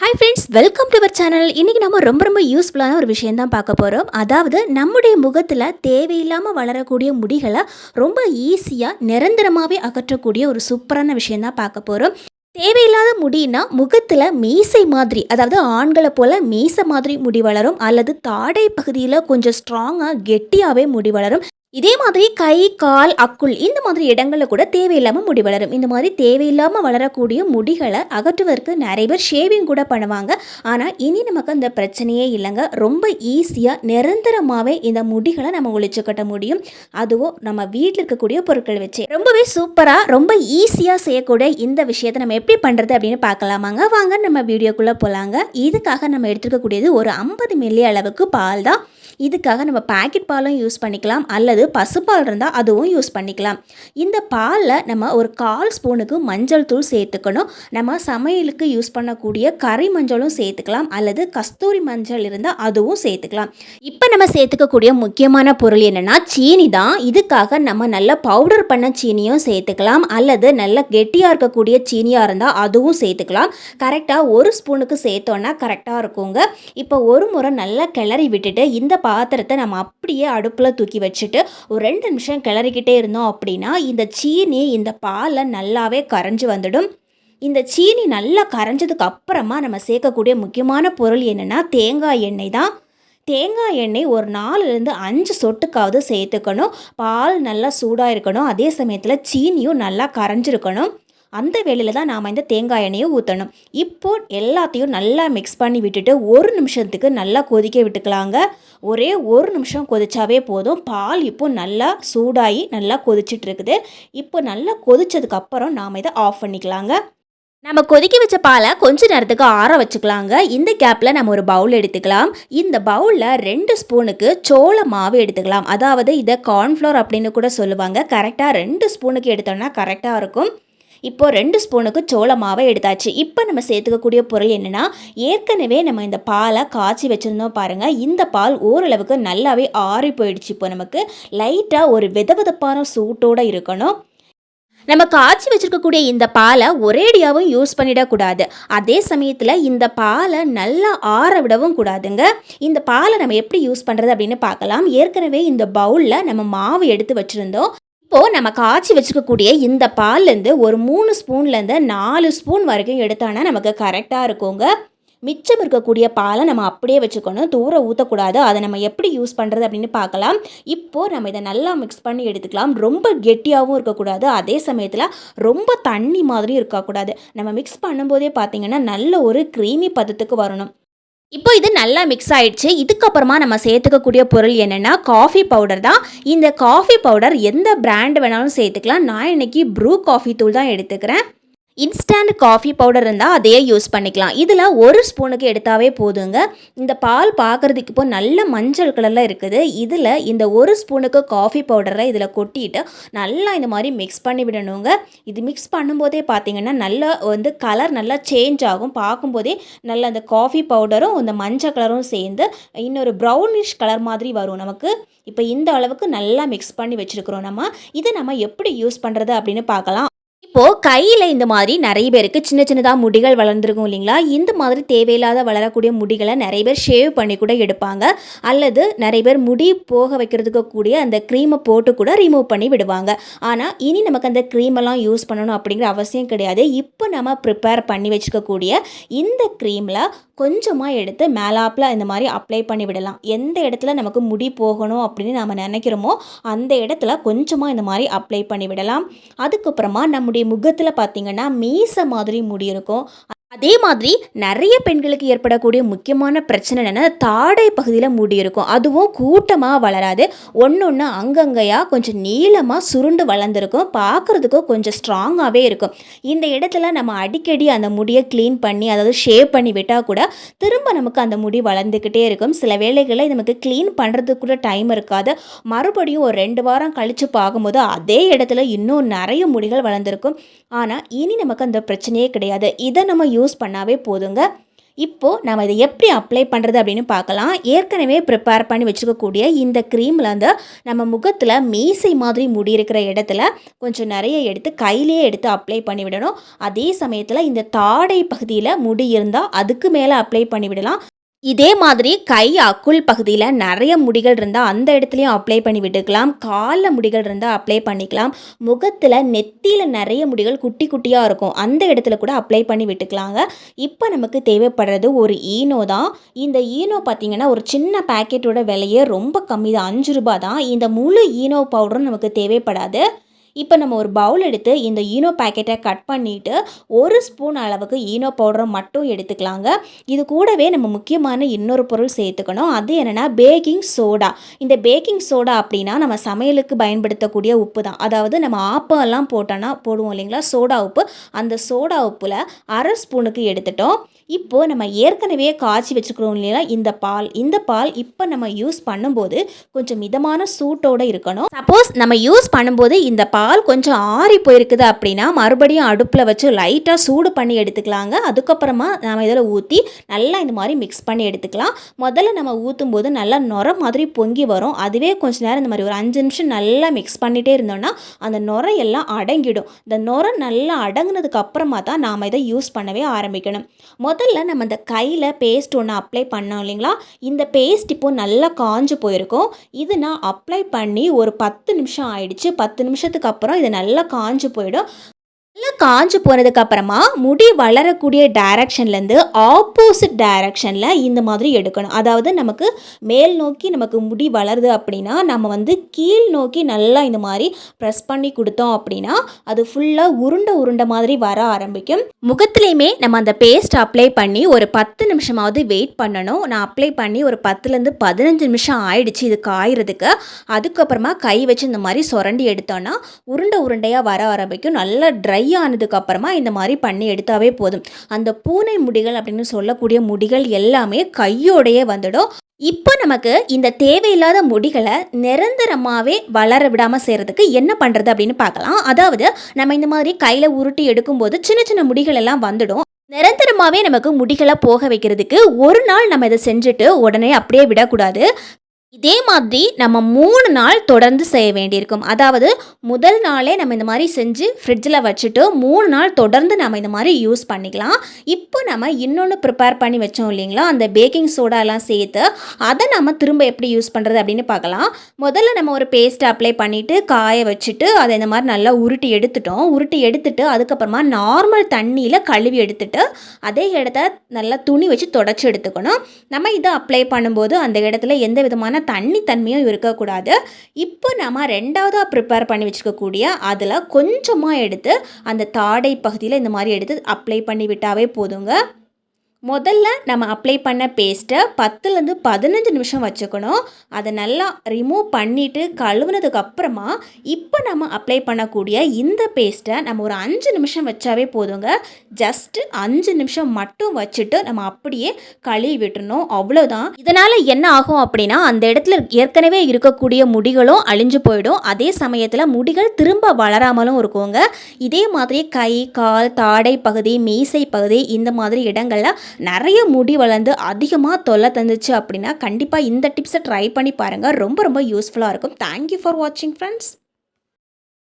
Hi friends welcome to our channel இன்றைக்கி நம்ம ரொம்ப ரொம்ப யூஸ்ஃபுல்லான ஒரு விஷயம் தான் பார்க்க போகிறோம் அதாவது நம்முடைய முகத்தில் தேவையில்லாமல் வளரக்கூடிய முடிகளை ரொம்ப ஈஸியாக நிரந்தரமாகவே அகற்றக்கூடிய ஒரு சூப்பரான விஷயம் தான் பார்க்க போகிறோம் தேவையில்லாத முடினா முகத்தில் மீசை மாதிரி அதாவது ஆண்களை போல் மீசை மாதிரி முடி வளரும் அல்லது தாடை பகுதியில் கொஞ்சம் ஸ்ட்ராங்காக கெட்டியாகவே முடி வளரும். இதே மாதிரி கை கால் அக்குள் இந்த மாதிரி இடங்களில் கூட தேவையில்லாமல் முடி வளரும். இந்த மாதிரி தேவையில்லாமல் வளரக்கூடிய முடிகளை அகற்றுவதற்கு நிறைய பேர் ஷேவிங் கூட பண்ணுவாங்க. ஆனால் இனி நமக்கு அந்த பிரச்சனையே இல்லைங்க. ரொம்ப ஈஸியாக நிரந்தரமாகவே இந்த முடிகளை நம்ம ஒழிச்சு கட்ட முடியும். அதுவும் நம்ம வீட்டில் இருக்கக்கூடிய பொருட்கள் வச்சு. ரொம்பவே சூப்பராக ரொம்ப ஈஸியாக செய்யக்கூடிய இந்த விஷயத்தை நம்ம எப்படி பண்ணுறது அப்படின்னு பார்க்கலாமாங்க. வாங்க நம்ம வீடியோக்குள்ளே போகலாங்க இதுக்காக நம்ம எடுத்துக்கக்கூடியது ஒரு ஐம்பது மில்லி அளவுக்கு பால் தான். இதுக்காக நம்ம பாக்கெட் பாலும் யூஸ் பண்ணிக்கலாம். அல்லது பசுப்பால் இருந்தால் அதுவும் யூஸ் பண்ணிக்கலாம். இந்த பாலில் நம்ம ஒரு கால் ஸ்பூனுக்கு மஞ்சள் தூள் சேர்த்துக்கணும். நம்ம சமையலுக்கு யூஸ் பண்ணக்கூடிய கறி மஞ்சளும் சேர்த்துக்கலாம். அல்லது கஸ்தூரி மஞ்சள் இருந்தால் அதுவும் சேர்த்துக்கலாம். இப்போ நம்ம சேர்த்துக்கக்கூடிய முக்கியமான பொருள் என்னென்னா சீனி தான். இதுக்காக நம்ம நல்ல பவுடர் பண்ண சீனியும் சேர்த்துக்கலாம். அல்லது நல்ல கெட்டியாக இருக்கக்கூடிய சீனியாக இருந்தால் அதுவும் சேர்த்துக்கலாம். கரெக்டாக ஒரு ஸ்பூனுக்கு சேர்த்தோன்னா கரெக்டாக இருக்குங்க. இப்போ ஒரு முறை நல்லா கிளறி விட்டுட்டு இந்த பாத்திரத்தை நம்ம அப்படியே அடுப்பில் தூக்கி வச்சுட்டு ஒரு ரெண்டு நிமிஷம் கிளறிக்கிட்டே இருந்தோம் அப்படின்னா இந்த சீனி இந்த பாலை நல்லாவே கரைஞ்சி வந்துடும். இந்த சீனி நல்லா கரைஞ்சதுக்கு அப்புறமா நம்ம சேர்க்கக்கூடிய முக்கியமான பொருள் என்னென்னா தேங்காய் எண்ணெய் தான். தேங்காய் எண்ணெய் ஒரு நாலுலேருந்து அஞ்சு சொட்டுக்காவது சேர்த்துக்கணும். பால் நல்லா சூடாக இருக்கணும் அதே சமயத்தில் சீனியும் நல்லா கரைஞ்சிருக்கணும். அந்த வேலையில் தான் நாம் இந்த தேங்காய் எண்ணெயை ஊற்றணும் இப்போ எல்லாத்தையும் நல்லா மிக்ஸ் பண்ணி விட்டுட்டு ஒரு நிமிஷத்துக்கு நல்லா கொதிக்க விட்டுக்கலாங்க. ஒரே ஒரு நிமிஷம் கொதிச்சாவே போதும். பால் இப்போ நல்லா சூடாகி நல்லா கொதிச்சிட்ருக்குது. இப்போ நல்லா கொதிச்சதுக்கப்புறம் நாம் இதை ஆஃப் பண்ணிக்கலாங்க. நம்ம கொதிக்க வச்ச பாலை கொஞ்ச நேரத்துக்கு ஆற வச்சுக்கலாங்க. இந்த கேப்பில் நம்ம ஒரு பவுல் எடுத்துக்கலாம். இந்த பவுலில் ரெண்டு ஸ்பூனுக்கு சோள மாவு எடுத்துக்கலாம். அதாவது இதை கார்ன்ஃப்ளோர் அப்படின்னு கூட சொல்லுவாங்க. கரெக்டாக ரெண்டு ஸ்பூனுக்கு எடுத்தோம்னா கரெக்டாக இருக்கும். இப்போது ரெண்டு ஸ்பூனுக்கு சோள மாவை எடுத்தாச்சு. இப்போ நம்ம சேர்த்துக்கக்கூடிய பொருள் என்னென்னா ஏற்கனவே நம்ம இந்த பாலை காய்ச்சி வச்சுருந்தோம் பாருங்கள் இந்த பால் ஓரளவுக்கு நல்லாவே ஆறி போயிடுச்சு இப்போ நமக்கு. லைட்டாக ஒரு விதவிதப்பான சூட்டோடு இருக்கணும். நம்ம காய்ச்சி வச்சுருக்கக்கூடிய இந்த பாலை ஒரேடியாகவும் யூஸ் பண்ணிடக்கூடாது அதே சமயத்தில் இந்த பாலை நல்லா ஆற விடவும் கூடாதுங்க. இந்த பாலை நம்ம எப்படி யூஸ் பண்ணுறது அப்படின்னு பார்க்கலாம். ஏற்கனவே இந்த பவுலில் நம்ம மாவு எடுத்து வச்சுருந்தோம். இப்போது நம்ம காய்ச்சி வச்சுக்கக்கூடிய இந்த பால்லேருந்து ஒரு மூணு ஸ்பூன்லேருந்து நாலு ஸ்பூன் வரைக்கும் எடுத்தானா நமக்கு கரெக்டாக இருக்குங்க. மிச்சம் இருக்கக்கூடிய பாலை நம்ம அப்படியே வச்சுக்கணும். தூர ஊற்றக்கூடாது அதை நம்ம எப்படி யூஸ் பண்ணுறது அப்படின்னு பார்க்கலாம். இப்போது நம்ம இதை நல்லா மிக்ஸ் பண்ணி எடுத்துக்கலாம். ரொம்ப கெட்டியாகவும் இருக்கக்கூடாது. அதே சமயத்தில் ரொம்ப தண்ணி மாதிரியும் இருக்கக்கூடாது. நம்ம மிக்ஸ் பண்ணும்போதே பார்த்திங்கன்னா நல்ல ஒரு க்ரீமி பதத்துக்கு வரணும். இப்போ இது நல்லா மிக்ஸ் ஆயிடுச்சு. இதுக்கப்புறமா நம்ம சேர்த்துக்கக்கூடிய பொருள் என்னென்னா காஃபி பவுடர் தான். இந்த காஃபி பவுடர் எந்த பிராண்ட் வேணாலும் சேர்த்துக்கலாம். நான் இன்னைக்கு ப்ரூ காஃபி தூள் தான் எடுத்துக்கிறேன். இன்ஸ்டன்ட் காஃபி பவுடர் இருந்தால் அதையே யூஸ் பண்ணிக்கலாம். இதில் ஒரு ஸ்பூனுக்கு எடுத்தாவே போதுங்க. இந்த பால் பார்க்குறதுக்கு இப்போ நல்ல மஞ்சள் கலரில் இருக்குது. இதில் இந்த ஒரு ஸ்பூனுக்கு காஃபி பவுடரை இதில் கொட்டிட்டு நல்லா இந்த மாதிரி மிக்ஸ் பண்ணி விடணுங்க. இது மிக்ஸ் பண்ணும்போதே பார்த்தீங்கன்னா நல்லா வந்து கலர் நல்லா சேஞ்ச் ஆகும். பார்க்கும்போதே நல்ல அந்த காஃபி பவுடரும் இந்த மஞ்சள் கலரும் சேர்ந்து இன்னொரு ப்ரௌனிஷ் கலர் மாதிரி வரும் நமக்கு. இப்போ இந்த அளவுக்கு நல்லா மிக்ஸ் பண்ணி வச்சுருக்குறோம் நம்ம. இதை நம்ம எப்படி யூஸ் பண்ணுறது அப்படின்னு பார்க்கலாம் இப்போது கையில் இந்த மாதிரி நிறைய பேருக்கு சின்ன சின்னதாக முடிகள் வளர்ந்துருக்கும் இல்லைங்களா? இந்த மாதிரி தேவையில்லாத வளரக்கூடிய முடிகளை நிறைய பேர் ஷேவ் பண்ணி கூட எடுப்பாங்க. அல்லது நிறைய பேர் முடி போக வைக்கிறதுக்கு கூடிய அந்த க்ரீமை போட்டு கூட ரிமூவ் பண்ணி விடுவாங்க. ஆனால் இனி நமக்கு அந்த க்ரீமெல்லாம் யூஸ் பண்ணணும் அப்படிங்கிற அவசியம் கிடையாது. இப்போ நம்ம ப்ரிப்பேர் பண்ணி வச்சுக்கக்கூடிய இந்த க்ரீமில் கொஞ்சமாக எடுத்து மேலாப்பில் இந்த மாதிரி அப்ளை பண்ணி விடலாம். எந்த இடத்துல நமக்கு முடி போகணும் அப்படின்னு நம்ம நினைக்கிறோமோ அந்த இடத்துல கொஞ்சமாக இந்த மாதிரி அப்ளை பண்ணி விடலாம். அதுக்கப்புறமா நம்முடைய முகத்தில் பார்த்திங்கன்னா மீச மாதிரி முடி இருக்கும். அதே மாதிரி நிறைய பெண்களுக்கு ஏற்படக்கூடிய முக்கியமான பிரச்சனை என்னென்னா தாடை பகுதியில் முடி இருக்கும். அதுவும் கூட்டமாக வளராது. ஒன்று ஒன்று அங்கங்கையாக கொஞ்சம் நீளமாக சுருண்டு வளர்ந்துருக்கும். பார்க்குறதுக்கும் கொஞ்சம் ஸ்ட்ராங்காகவே இருக்கும். இந்த இடத்துல நம்ம அடிக்கடி அந்த முடியை க்ளீன் பண்ணி அதாவது ஷேவ் பண்ணி விட்டால் கூட திரும்ப நமக்கு அந்த முடி வளர்ந்துக்கிட்டே இருக்கும். சில வேளைகளில் நமக்கு க்ளீன் பண்ணுறதுக்கு கூட டைம் இருக்காது. மறுபடியும் ஒரு ரெண்டு வாரம் கழித்து பார்க்கும்போது அதே இடத்துல இன்னும் நிறைய முடிகள் வளர்ந்துருக்கும். ஆனால் இனி நமக்கு அந்த பிரச்சனையே கிடையாது. இதை நம்ம யூஸ் பண்ணாவே போதுங்க. இப்போது நம்ம இதை எப்படி அப்ளை பண்ணுறது அப்படின்னு பார்க்கலாம். ஏற்கனவே ப்ரிப்பேர் பண்ணி வச்சுக்கக்கூடிய இந்த க்ரீமில் வந்து நம்ம முகத்தில் மீசை மாதிரி முடி இருக்கிற இடத்துல கொஞ்சம் நிறைய எடுத்து கையிலேயே எடுத்து அப்ளை பண்ணி விடணும். அதே சமயத்தில் இந்த தாடை பகுதியில் முடி இருந்தால் அதுக்கு மேலே அப்ளை பண்ணி விடலாம். இதே மாதிரி கை அக்குள் பகுதியில் நிறைய முடிகள் இருந்தால் அந்த இடத்துலையும் அப்ளை பண்ணி விட்டுக்கலாம் காலில் முடிகள் இருந்தால் அப்ளை பண்ணிக்கலாம். முகத்தில் நெத்தியில் நிறைய முடிகள் குட்டி குட்டியாக இருக்கும். அந்த இடத்துல கூட அப்ளை பண்ணி விட்டுக்கலாங்க. இப்போ நமக்கு தேவைப்படுறது ஒரு ஈனோ தான். இந்த ஈனோ பார்த்திங்கன்னா ஒரு சின்ன பேக்கெட்டோட விலையே ரொம்ப கம்மி தான். அஞ்சு ரூபா தான். இந்த முழு ஈனோ பவுடரும் நமக்கு தேவைப்படாது. இப்போ நம்ம ஒரு பவுல் எடுத்து இந்த ஈனோ பேக்கெட்டை கட் பண்ணிவிட்டு ஒரு ஸ்பூன் அளவுக்கு ஈனோ பவுடரை மட்டும் எடுத்துக்கலாங்க. இது கூடவே நம்ம முக்கியமான இன்னொரு பொருள் சேர்த்துக்கணும். அது என்னென்னா பேக்கிங் சோடா இந்த பேக்கிங் சோடா அப்படின்னா நம்ம சமையலுக்கு பயன்படுத்தக்கூடிய உப்பு தான் அதாவது நம்ம ஆப்பெல்லாம் போட்டோன்னா போடுவோம் இல்லைங்களா? சோடா உப்பு. அந்த சோடா உப்பில் அரை ஸ்பூனுக்கு எடுத்துட்டோம். இப்போது நம்ம ஏற்கனவே காய்ச்சி வச்சுக்கிறோம் இல்லையா இந்த பால். இந்த பால் இப்போ நம்ம யூஸ் பண்ணும்போது கொஞ்சம் மிதமான சூட்டோடு இருக்கணும். சப்போஸ் நம்ம யூஸ் பண்ணும்போது இந்த பால் கொஞ்சம் ஆறி போயிருக்குது அப்படின்னா மறுபடியும் அடுப்பில் வச்சு லைட்டாக சூடு பண்ணி எடுத்துக்கலாங்க. அதுக்கப்புறமா நம்ம இதில் ஊற்றி நல்லா இந்த மாதிரி மிக்ஸ் பண்ணி எடுத்துக்கலாம். முதல்ல நம்ம ஊற்றும் போது நல்லா நுர மாதிரி பொங்கி வரும். அதுவே கொஞ்ச நேரம் இந்த மாதிரி ஒரு அஞ்சு நிமிஷம் நல்லா மிக்ஸ் பண்ணிகிட்டே இருந்தோம்னா அந்த நுரையெல்லாம் அடங்கிடும். இந்த நுரை நல்லா அடங்கினதுக்கு அப்புறமா தான் நாம் இதை யூஸ் பண்ணவே ஆரம்பிக்கணும். முதல்ல நம்ம இந்த கையில் பேஸ்ட் ஒன்று அப்ளை பண்ணோம் இல்லைங்களா? இந்த பேஸ்ட் இப்போது நல்லா காஞ்சு போயிருக்கும். இது நான் அப்ளை பண்ணி ஒரு பத்து நிமிஷம் ஆயிடுச்சு. பத்து நிமிஷத்துக்கு அப்புறம் இது நல்லா காஞ்சு போயிடும். நல்லா காஞ்சு போனதுக்கப்புறமா முடி வளரக்கூடிய டைரக்ஷன்லேருந்து ஆப்போசிட் டைரக்ஷனில் இந்த மாதிரி எடுக்கணும். அதாவது நமக்கு மேல் நோக்கி நமக்கு முடி வளருது அப்படின்னா நம்ம வந்து கீழ் நோக்கி நல்லா இந்த மாதிரி ப்ரெஸ் பண்ணி கொடுத்தோம் அப்படின்னா அது ஃபுல்லாக உருண்டை உருண்டை மாதிரி வர ஆரம்பிக்கும். முகத்துலேயுமே நம்ம அந்த பேஸ்ட் அப்ளை பண்ணி ஒரு பத்து நிமிஷமாவது வெயிட் பண்ணணும். நான் அப்ளை பண்ணி ஒரு பத்துலேருந்து பதினஞ்சு நிமிஷம் ஆயிடுச்சு இது காயறதுக்கு. அதுக்கப்புறமா கை வச்சு இந்த மாதிரி சுரண்டி எடுத்தோன்னா உருண்டை உருண்டையாக வர ஆரம்பிக்கும். நல்லா ட்ரை ட்ரை ஆனதுக்கப்புறமா இந்த மாதிரி பண்ணி எடுத்தாவே போதும். அந்த பூனை முடிகள் அப்படின்னு சொல்லக்கூடிய முடிகள் எல்லாமே கையோடையே வந்துடும். இப்போ நமக்கு இந்த தேவையில்லாத முடிகளை நிரந்தரமாகவே வளர விடாமல் செய்கிறதுக்கு என்ன பண்ணுறது அப்படின்னு பார்க்கலாம். அதாவது நம்ம இந்த மாதிரி கையில் உருட்டி எடுக்கும்போது சின்ன சின்ன முடிகள் எல்லாம் வந்துடும். நிரந்தரமாகவே நமக்கு முடிகளை போக வைக்கிறதுக்கு ஒரு நாள் நம்ம இதை செஞ்சுட்டு உடனே அப்படியே விடக்கூடாது. இதே மாதிரி நம்ம மூணு நாள் தொடர்ந்து செய்ய வேண்டியிருக்கும். அதாவது முதல் நாளே நம்ம இந்த மாதிரி செஞ்சு ஃப்ரிட்ஜில் வச்சுட்டு மூணு நாள் தொடர்ந்து நம்ம இந்த மாதிரி யூஸ் பண்ணிக்கலாம். இப்போ நம்ம இன்னொன்று ப்ரிப்பேர் பண்ணி வச்சோம் இல்லைங்களா? அந்த பேக்கிங் சோடாலாம் சேர்த்து அதை நம்ம திரும்ப எப்படி யூஸ் பண்ணுறது அப்படின்னு பார்க்கலாம். முதல்ல நம்ம ஒரு பேஸ்ட் அப்ளை பண்ணிவிட்டு காய வச்சுட்டு அதை இந்த மாதிரி நல்லா உருட்டி எடுத்துட்டோம். உருட்டி எடுத்துட்டு அதுக்கப்புறமா நார்மல் தண்ணியில் கழுவி எடுத்துட்டு அதே இடத்த நல்லா துணி வச்சு தொடச்சி எடுத்துக்கணும். நம்ம இதை அப்ளை பண்ணும்போது அந்த இடத்துல எந்த விதமான தண்ணி தன்மையும் இருக்கக்கூடாது. இப்போ நம்ம ரெண்டாவதாக ப்ரிப்பேர் பண்ணி வச்சுக்கக்கூடிய அதில் கொஞ்சமாக எடுத்து அந்த தாடை பகுதியில் இந்த மாதிரி எடுத்து அப்ளை பண்ணி விட்டாவே போதுங்க. முதல்ல நம்ம அப்ளை பண்ண பேஸ்ட்டை பத்துலேருந்து பதினஞ்சு நிமிஷம் வச்சுக்கணும். அதை நல்லா ரிமூவ் பண்ணிவிட்டு கழுவுனதுக்கப்புறமா இப்போ நம்ம அப்ளை பண்ணக்கூடிய இந்த பேஸ்ட்டை நம்ம ஒரு அஞ்சு நிமிஷம் வச்சாவே போதுங்க. ஜஸ்ட்டு அஞ்சு நிமிஷம் மட்டும் வச்சுட்டு நம்ம அப்படியே கழுவி விட்டுறணும். அவ்வளோதான் இதனால் என்ன ஆகும் அப்படின்னா அந்த இடத்துல ஏற்கனவே இருக்கக்கூடிய முடிகளும் அழிஞ்சு போயிடும். அதே சமயத்தில் முடிகள் திரும்ப வளராமலும் இருக்குங்க. இதே மாதிரி கை கால் தாடை பகுதி மீசை பகுதி இந்த மாதிரி இடங்களில் நிறைய முடி வளர்ந்து அதிகமாக தொல்லை தந்துச்சு அப்படின்னா கண்டிப்பாக இந்த டிப்ஸை ட்ரை பண்ணி பாருங்கள் ரொம்ப ரொம்ப யூஸ்ஃபுல்லாக இருக்கும். தேங்க்யூ ஃபார் வாட்சிங் ஃப்ரெண்ட்ஸ்